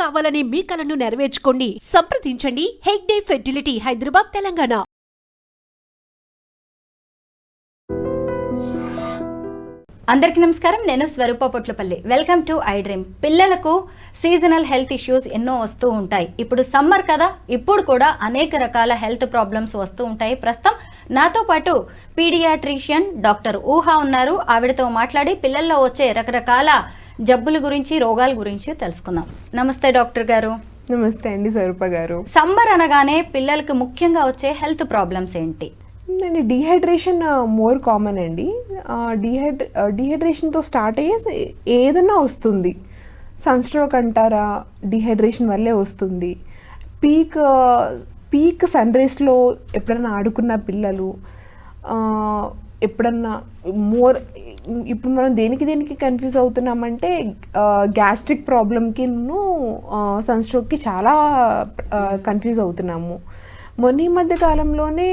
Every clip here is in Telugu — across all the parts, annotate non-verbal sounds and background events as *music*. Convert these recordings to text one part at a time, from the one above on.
కావాలనే మీ కలను నెరవేర్చుకోండి. సంప్రదించండి. హెగ్డే ఫెర్టిలిటీ హైదరాబాద్ తెలంగాణ. అందరికీ నమస్కారం. నేను Swarupa Potlapalli. Welcome to I dream పిల్లలకు సీజనల్ హెల్త్ ఇష్యూస్ ఎన్నో వస్తూ ఉంటాయి. ఇప్పుడు సమ్మర్ కదా. ఇప్పుడు కూడా అనేక రకాల హెల్త్ ప్రాబ్లమ్స్ వస్తూ ఉంటాయి. ప్రస్తుతం నాతో పాటు పీడియాట్రిషియన్ డాక్టర్ ఊహా ఉన్నారు. ఆవిడతో మాట్లాడి పిల్లల్లో వచ్చే రకరకాల జబ్బుల గురించి రోగాల గురించి తెలుసుకుందాం. నమస్తే డాక్టర్ గారు. నమస్తే అండి స్వరూప గారు. సమ్మర్ అనగానే పిల్లలకు ముఖ్యంగా వచ్చే హెల్త్ ప్రాబ్లమ్స్ ఏంటి? అండి డీహైడ్రేషన్ మోర్ కామన్ అండి. డీహైడ్ డీహైడ్రేషన్తో స్టార్ట్ అయ్యే ఏదన్నా వస్తుంది. సన్ స్ట్రోక్ అంటారా డీహైడ్రేషన్ వల్లే వస్తుంది. పీక్ పీక్ సన్ రేస్లో ఎప్పుడన్నా ఆడుకున్న పిల్లలు ఎప్పుడన్నా మోర్ ఇప్పుడు మనం దేనికి దేనికి కన్ఫ్యూజ్ అవుతున్నామంటే గ్యాస్ట్రిక్ ప్రాబ్లమ్కి సన్ స్ట్రోక్కి చాలా కన్ఫ్యూజ్ అవుతున్నాము. మొన్న ఈ మధ్య కాలంలోనే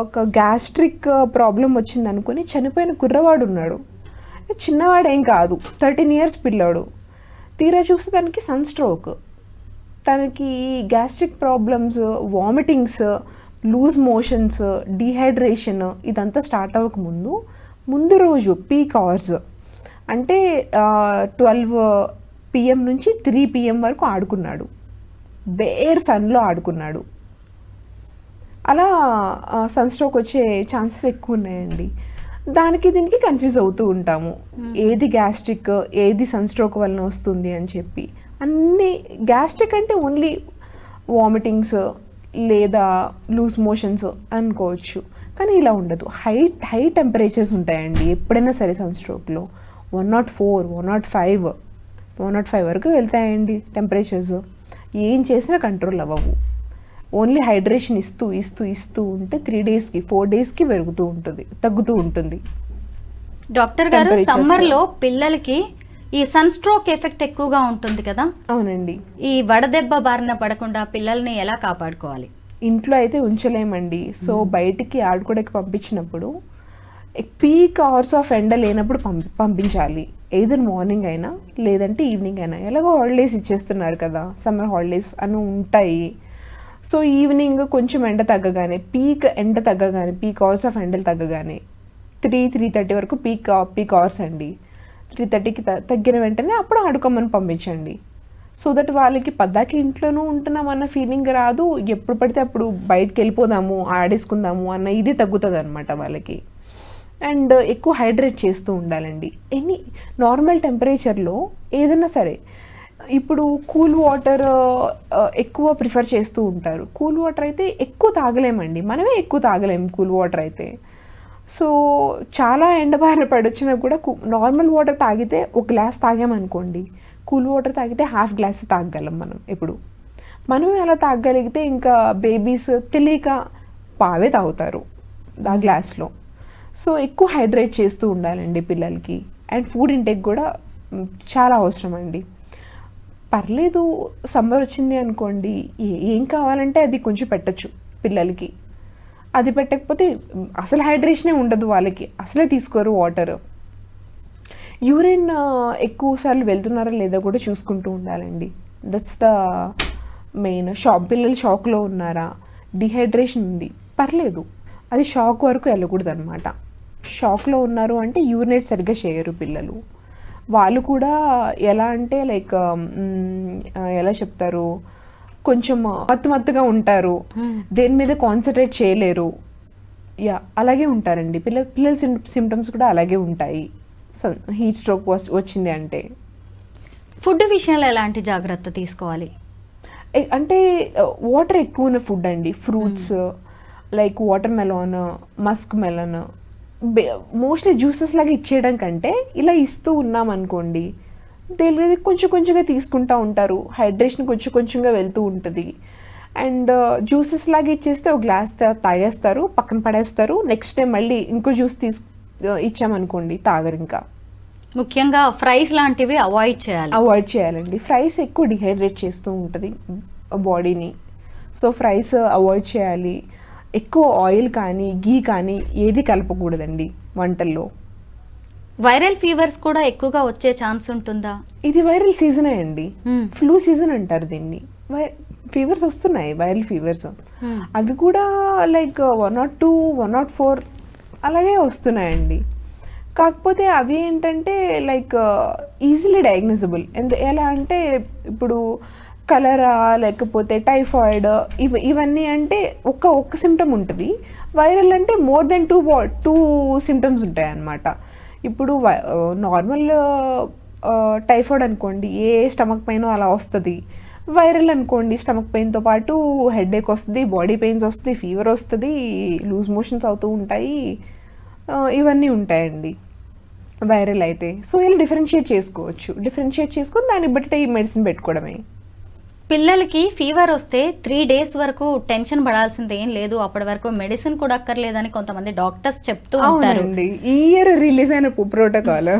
ఒక గ్యాస్ట్రిక్ ప్రాబ్లం వచ్చింది అనుకుని చనిపోయిన కుర్రవాడు ఉన్నాడు. చిన్నవాడు ఏం కాదు థర్టీన్ ఇయర్స్ పిల్లాడు. తీరా చూస్తే తనకి సన్ స్ట్రోక్ తనకి gastric problems vomitings loose motions dehydration ఇదంతా స్టార్ట్ అవ్వక ముందు రోజు పీక్ అవర్స్ అంటే ట్వెల్వ్ పిఎం నుంచి త్రీ పిఎం వరకు ఆడుకున్నాడు. బేర్ సన్లో ఆడుకున్నాడు. అలా సన్ స్ట్రోక్ వచ్చే ఛాన్సెస్ ఎక్కువ ఉన్నాయండి. దానికి దీనికి కన్ఫ్యూజ్ అవుతూ ఉంటాము. ఏది గ్యాస్ట్రిక్ ఏది సన్ స్ట్రోక్ వలన వస్తుంది అని చెప్పి. అన్ని గ్యాస్ట్రిక్ అంటే ఓన్లీ వామిటింగ్స్ లేదా లూజ్ మోషన్స్ అనుకోవచ్చు. కానీ ఇలా ఉండదు. హై హై టెంపరేచర్స్ ఉంటాయండి. ఎప్పుడైనా సరే sun స్ట్రోక్లో one not four one not five one not five వరకు వెళ్తాయండి టెంపరేచర్స్ ఏం చేసినా కంట్రోల్ అవ్వవు. ఓన్లీ హైడ్రేషన్ ఇస్తూ ఇస్తూ ఇస్తూ ఉంటే త్రీ డేస్కి ఫోర్ డేస్కి పెరుగుతూ ఉంటుంది తగ్గుతూ ఉంటుంది. డాక్టర్ గారు Temperatures. సమ్మర్లో. పిల్లలకి ఈ సన్ స్ట్రోక్ ఎఫెక్ట్ ఎక్కువగా ఉంటుంది కదా? అవునండి. ఈ వడదెబ్బ బారిన పడకుండా పిల్లల్ని ఎలా కాపాడుకోవాలి? ఇంట్లో అయితే ఉంచలేమండి. సో బయటికి ఆడుకోవడానికి పంపించినప్పుడు పీక్ అవర్స్ ఆఫ్ ఎండ లేనప్పుడు పంపి పంపించాలి. ఏదర్ మార్నింగ్ అయినా లేదంటే ఈవినింగ్ అయినా. ఎలాగో హాలిడేస్ ఇచ్చేస్తున్నారు కదా. సమ్మర్ హాలిడేస్ అని ఉంటాయి. సో ఈవినింగ్ కొంచెం ఎండ తగ్గగానే పీక్ ఎండ తగ్గగానే పీక్ అవర్స్ ఆఫ్ ఎండలు తగ్గగానే త్రీ త్రీ థర్టీ వరకు పీక్ పీక్ అవర్స్ అండి. త్రీ థర్టీకి తగ్గిన వెంటనే అప్పుడు ఆడుకోమని పంపించండి. సో దట్ వాళ్ళకి పద్దాకి ఇంట్లోనూ ఉంటున్నాం అన్న ఫీలింగ్ రాదు. ఎప్పుడు పడితే అప్పుడు బయటకు వెళ్ళిపోదాము ఆడేసుకుందాము అన్న ఇది తగ్గుతుంది అనమాట వాళ్ళకి. అండ్ ఎక్కువ హైడ్రేట్ చేస్తూ ఉండాలండి. ఎనీ నార్మల్ టెంపరేచర్లో ఏదైనా సరే ఇప్పుడు కూల్ వాటర్ ఎక్కువ ప్రిఫర్ చేస్తూ ఉంటారు. కూల్ వాటర్ అయితే ఎక్కువ తాగలేమండి. మనమే ఎక్కువ తాగలేము కూల్ వాటర్ అయితే. సో చాలా ఎండబారిన పడొచ్చినా కూడా నార్మల్ వాటర్ తాగితే ఒక గ్లాస్ తాగామనుకోండి కూల్ వాటర్ తాగితే హాఫ్ గ్లాస్ తాగగలం మనం ఇప్పుడు మనం ఎలా తాగగలిగితే ఇంకా బేబీస్ తెలియక పావే తాగుతారు ఆ గ్లాస్లో. సో ఎక్కువ హైడ్రేట్ చేస్తూ ఉండాలండి పిల్లలకి. అండ్ ఫుడ్ ఇంటేక్ కూడా చాలా అవసరం అండి పర్లేదు సమ్మర్ వచ్చింది అనుకోండి ఏం కావాలంటే అది కొంచెం పెట్టచ్చు పిల్లలకి. అది పెట్టకపోతే అసలు హైడ్రేషనే ఉండదు వాళ్ళకి. అసలే తీసుకోరు వాటర్. యూరిన్ ఎక్కువ సార్లు వెళ్తున్నారా లేదా కూడా చూసుకుంటూ ఉండాలండి. దట్స్ ద మెయిన్ షాక్ పిల్లలు షాక్లో ఉన్నారా? డిహైడ్రేషన్ ఉంది. పర్లేదు. అది షాక్ వరకు వెళ్ళకూడదు అనమాట షాక్లో ఉన్నారు అంటే యూరినేట్ సరిగ్గా చేయరు పిల్లలు. వాళ్ళు కూడా ఎలా అంటే లైక్ ఎలా చెప్తారు? కొంచెం మత్తు మత్తుగా ఉంటారు. దేని మీద కాన్సన్ట్రేట్ చేయలేరు. యా అలాగే ఉంటారండి. పిల్ల పిల్లల సిమ్టమ్స్ కూడా అలాగే ఉంటాయి. హీట్ స్ట్రోక్ వచ్చింది అంటే? ఫుడ్ విషయంలో ఎలాంటి జాగ్రత్త తీసుకోవాలి? అంటే వాటర్ ఎక్కువ ఉన్న ఫుడ్ అండి. Fruits like watermelon muskmelon mostly juices లాగా ఇచ్చేయడం కంటే ఇలా ఇస్తూ ఉన్నాం అనుకోండి తెలియదు కొంచెం కొంచెంగా తీసుకుంటూ ఉంటారు. హైడ్రేషన్ కొంచెం కొంచెంగా వెళ్తూ ఉంటుంది. అండ్ జ్యూసెస్ లాగా ఇచ్చేస్తే ఒక గ్లాస్ తాగేస్తారు పక్కన పడేస్తారు. నెక్స్ట్ టైం మళ్ళీ ఇంకో జ్యూస్ తీసు ఇచ్చామనుకోండి తాగరు ఇంకా. ముఖ్యంగా ఫ్రైస్ లాంటివి అవాయిడ్ చేయాలి. అవాయిడ్ చేయాలండి. ఫ్రైస్ ఎక్కువ డిహైడ్రేట్ చేస్తూ ఉంటుంది బాడీని. సో ఫ్రైస్ అవాయిడ్ చేయాలి. ఎక్కువ ఆయిల్ కానీ గీ కానీ ఏది కలపకూడదండి వంటల్లో. వైరల్ ఫీవర్స్ కూడా ఎక్కువగా వచ్చే ఛాన్స్ ఉంటుందా? ఇది వైరల్ సీజనే అండి. Hmm. ఫ్లూ సీజన్ అంటారు దీన్ని. ఫీవర్స్ వస్తున్నాయి వైరల్ ఫీవర్స్. Hmm. అవి కూడా like one not two one not four అలాగే వస్తున్నాయండి. కాకపోతే అవి ఏంటంటే లైక్ ఈజీలీ డయాగ్నోజబుల్ ఎందు ఎలా అంటే ఇప్పుడు కలరా లేకపోతే టైఫాయిడ్ ఇవ ఇవన్నీ అంటే ఒక్క ఒక్క సిమ్టమ్ ఉంటుంది. వైరల్ అంటే మోర్ దెన్ టూ బా టూ సిమ్టమ్స్ ఉంటాయి అన్నమాట ఇప్పుడు నార్మల్ టైఫాయిడ్ అనుకోండి ఏ స్టమక్ పెయిన్ అలా వస్తుంది. వైరల్ అనుకోండి స్టమక్ పెయిన్తో పాటు హెడేక్ వస్తుంది బాడీ పెయిన్స్ వస్తుంది ఫీవర్ వస్తుంది లూజ్ మోషన్స్ అవుతూ ఉంటాయి. ఇవన్నీ ఉంటాయండి. వైరల్ అయితే. సో ఇలా డిఫరెన్షియేట్ చేసుకోవచ్చు. డిఫరెన్షియేట్ చేసుకొని దాన్ని బట్టి ఈ మెడిసిన్ పెట్టుకోవడమే. పిల్లలకి ఫీవర్ వస్తే త్రీ డేస్ వరకు టెన్షన్ పడాల్సింది ఏం లేదు. అప్పటి వరకు మెడిసిన్ కూడా అక్కర్లేదని కొంతమంది డాక్టర్స్ చెప్తూ ఉంటారు. ఈ ఇయర్ రిలీజ్ అయిన ప్రోటోకాల్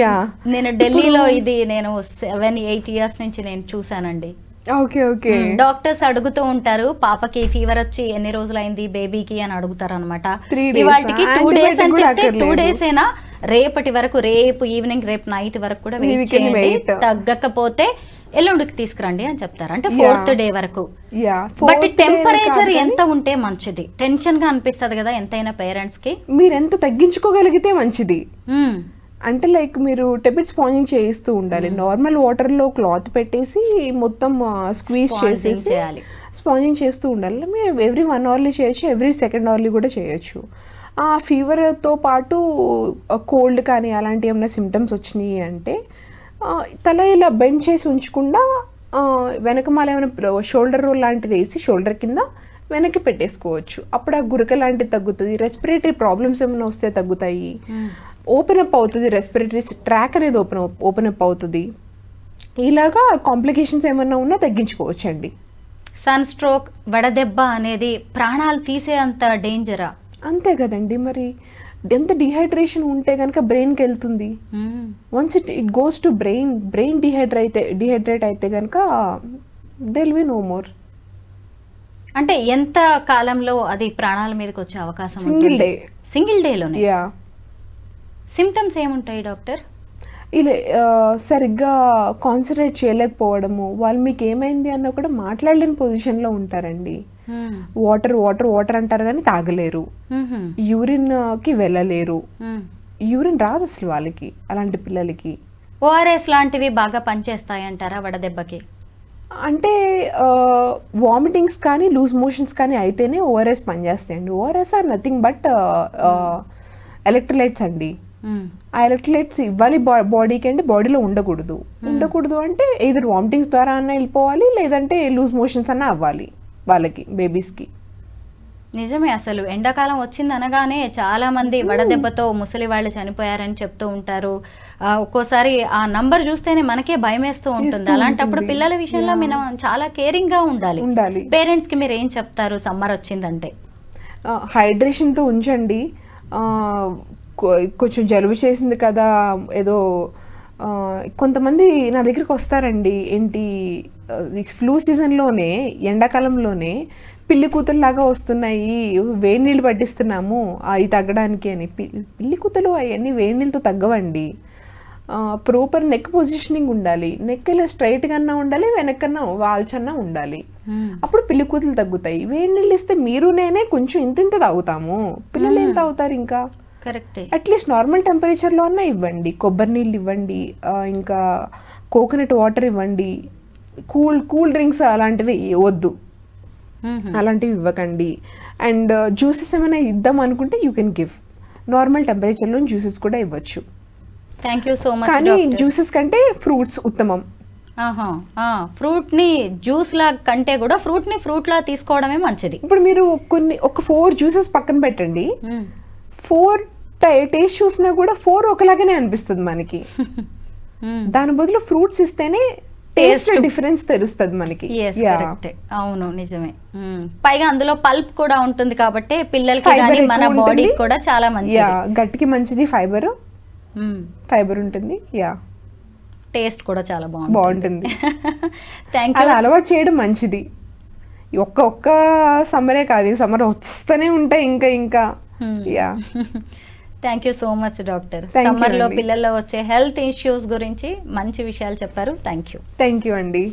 యా *laughs* నేను ఢిల్లీలో ఇది నేను సెవెన్ ఎయిట్ ఇయర్స్ నుంచి నేను చూసానండి ఓకే ఓకే. డాక్టర్స్ అడుగుతూ ఉంటారు పాపకి ఫీవర్ వచ్చి ఎన్ని రోజులైంది బేబీకి అని అడుగుతారు అనమాట. ఇవాటికి టూ డేస్ అని చెప్తే టూ. డేస్ అయినా రేపటి వరకు రేపు ఈవినింగ్ రేపు నైట్ వరకు కూడా వెయిట్ చేయండి. తగ్గకపోతే ఎల్లుండికి తీసుకురండి అని చెప్తారు. అంటే ఫోర్త్ డే వరకు. బట్ టెంపరేచర్ ఎంత ఉంటే మంచిది. టెన్షన్గా అనిపిస్తది కదా ఎంతైనా పేరెంట్స్కి. మీరు ఎంత తగ్గించుకోగలిగితే మంచిది. అంటే లైక్ మీరు టెబిట్ స్పాంజింగ్ చేయిస్తూ ఉండాలి. నార్మల్ వాటర్లో క్లాత్ పెట్టేసి మొత్తం స్క్వీజ్ చేసేసి చేయాలి. స్పాంజింగ్ చేస్తూ ఉండాలి. మీరు ఎవ్రీ వన్ అవర్లీ చేయొచ్చు ఎవ్రీ సెకండ్ అవర్లీ కూడా చేయొచ్చు. ఆ ఫీవర్తో పాటు కోల్డ్ కానీ అలాంటి ఏమైనా సిమ్టమ్స్ వచ్చినాయి అంటే తల ఇలా బెండ్ చేసి ఉంచకుండా ఆ, వెనకమాల ఏమైనా షోల్డర్ రోల్ లాంటిది వేసి షోల్డర్ కింద వెనక్కి పెట్టేసుకోవచ్చు. అప్పుడు ఆ గురక లాంటిది తగ్గుతుంది. రెస్పిరేటరీ ప్రాబ్లమ్స్ ఏమైనా వస్తే తగ్గుతాయి. ఓపెన్ అప్ అవుతుంది రెస్పిరేటరీ ట్రాక్ అనేది ఓపెన్ ఓపెన్ అప్ అవుతుంది. ఇలాగా కాంప్లికేషన్స్ ఏమైనా ఉన్నా తగ్గించుకోవచ్చండి. సన్ స్ట్రోక్ వడదెబ్బ అనేది ప్రాణాలు తీసే అంత డేంజరా అంతే కదండి మరి. ఎంత డిహైడ్రేషన్ ఉంటే కనుక బ్రెయిన్కి వెళ్తుంది once it it goes to brain brain dehydrate అయితే డిహైడ్రేట్ అయితే కనుక దెల్ బి నో మోర్ అంటే ఎంత కాలంలో అది ప్రాణాల మీదకి వచ్చే అవకాశం సింగిల్ డే సింగిల్ డేలోనే యా సిమ్టమ్స్ ఏముంటాయి డాక్టర్? ఇలా సరిగ్గా కాన్సన్ట్రేట్ చేయలేకపోవడము వాళ్ళు మీకు ఏమైంది అన్న కూడా మాట్లాడలేని పొజిషన్లో ఉంటారండి. వాటర్ వాటర్ వాటర్ అంటారు కానీ తాగలేరు. యూరిన్కి వెళ్ళలేరు. యూరిన్ రాదు అసలు వాళ్ళకి అలాంటి పిల్లలకి. ఓఆర్ఎస్ లాంటివి బాగా పనిచేస్తాయి అంటారా వడదెబ్బకి? అంటే వామిటింగ్స్ కానీ లూజ్ మోషన్స్ కానీ అయితేనే ORS పనిచేస్తాయండి. ORS are nothing but electrolytes అండి. ఆ ఎలక్ట్రోలైట్స్ ఇవ్వాలి బాడీకి అంటే బాడీలో ఉండకూడదు. ఉండకూడదు అంటే ఇద్దరు వామిటింగ్స్ ద్వారా అన్న వెళ్ళిపోవాలి లేదంటే లూజ్ మోషన్స్ అన్న అవ్వాలి వాళ్ళకి బేబీస్కి నిజమే అసలు. ఎండాకాలం వచ్చింది అనగానే చాలా మంది వడదెబ్బతో ముసలి వాళ్ళు చనిపోయారని చెప్తూ ఉంటారు. ఒక్కోసారి ఆ నంబర్ చూస్తేనే మనకే భయం వేస్తూ ఉంటుంది. అలాంటప్పుడు. పిల్లల విషయంలో మనం చాలా కేరింగ్గా ఉండాలి. ఉండాలి. పేరెంట్స్కి మీరు ఏం చెప్తారు? సమ్మర్ వచ్చిందంటే. హైడ్రేషన్తో ఉంచండి. కొంచెం జలుబు చేసింది కదా ఏదో కొంతమంది నా దగ్గరికి వస్తారండి. ఏంటి ఫ్లూ సీజన్లోనే ఎండాకాలంలోనే పిల్లి కూతురులాగా వస్తున్నాయి వేడి నీళ్ళు పట్టిస్తున్నాము అవి తగ్గడానికి అని. పిల్లి కూతులు అవన్నీ వేడి నీళ్ళతో తగ్గవండి. ప్రాపర్ నెక్ పొజిషనింగ్ ఉండాలి. నెక్ ఇలా స్ట్రైట్గా ఉండాలి వెనకన్నా వాల్చన్నా ఉండాలి. అప్పుడు పిల్లి కూతులు తగ్గుతాయి. వేడి నీళ్ళు ఇస్తే మీరు నేనే కొంచెం ఇంత ఇంత తాగుతాము. పిల్లలు ఏం తాగుతారు ఇంకా? కరెక్టే అట్లీస్ట్ నార్మల్ టెంపరేచర్లో అన్నా ఇవ్వండి. కొబ్బరి నీళ్ళు ఇవ్వండి ఇంకా కోకోనట్ వాటర్ ఇవ్వండి. కూల్ కూల్ డ్రింక్స్ అలాంటివి వద్దు అలాంటివి ఇవ్వకండి. అండ్ జ్యూసెస్ ఏమైనా ఇద్దాం అనుకుంటే యూ కెన్ గివ్ నార్మల్ టెంపరేచర్లో జ్యూసెస్ కూడా ఇవ్వచ్చు. థ్యాంక్ యూ సో మచ్ కానీ జ్యూసెస్ కంటే ఫ్రూట్స్ ఉత్తమం. ఫ్రూట్ని జ్యూస్ లా కంటే కూడా ఫ్రూట్ని ఫ్రూట్ లా తీసుకోవడమే మంచిది. ఇప్పుడు మీరు కొన్ని ఒక ఫోర్ జ్యూసెస్ పక్కన పెట్టండి. ఫోర్ టేస్ట్ చూసినా కూడా ఫోర్ ఒకలాగానే అనిపిస్తుంది మనకి. *laughs* దాని బదులు ఫ్రూట్స్ ఇస్తేనే టేస్ట్. డిఫరెన్స్ తెలుస్తుంది మనకి. అవును నిజమే. పైగా అందులో పల్ప్ కూడా ఉంటుంది కాబట్టి పిల్లలకి మన. బాడీకి కూడా చాలా మంచిది. గట్టికి మంచిది ఫైబర్. ఫైబర్ ఉంటుంది. యా టేస్ట్ కూడా చాలా బాగుంటుంది. బాగుంటుంది. *laughs* థ్యాంక్ యూ అలవాటు చేయడం మంచిది. ఒక్క ఒక్క సమ్మరే కాదు సమ్మర్ వస్తూనే ఉంటాయి ఇంకా ఇంకా. Yeah *laughs* thank you so much doctor సమ్మర్లో. పిల్లల్లో వచ్చే హెల్త్ ఇష్యూస్ గురించి మంచి విషయాలు చెప్పారు. థ్యాంక్ యూ థ్యాంక్ యూ అండి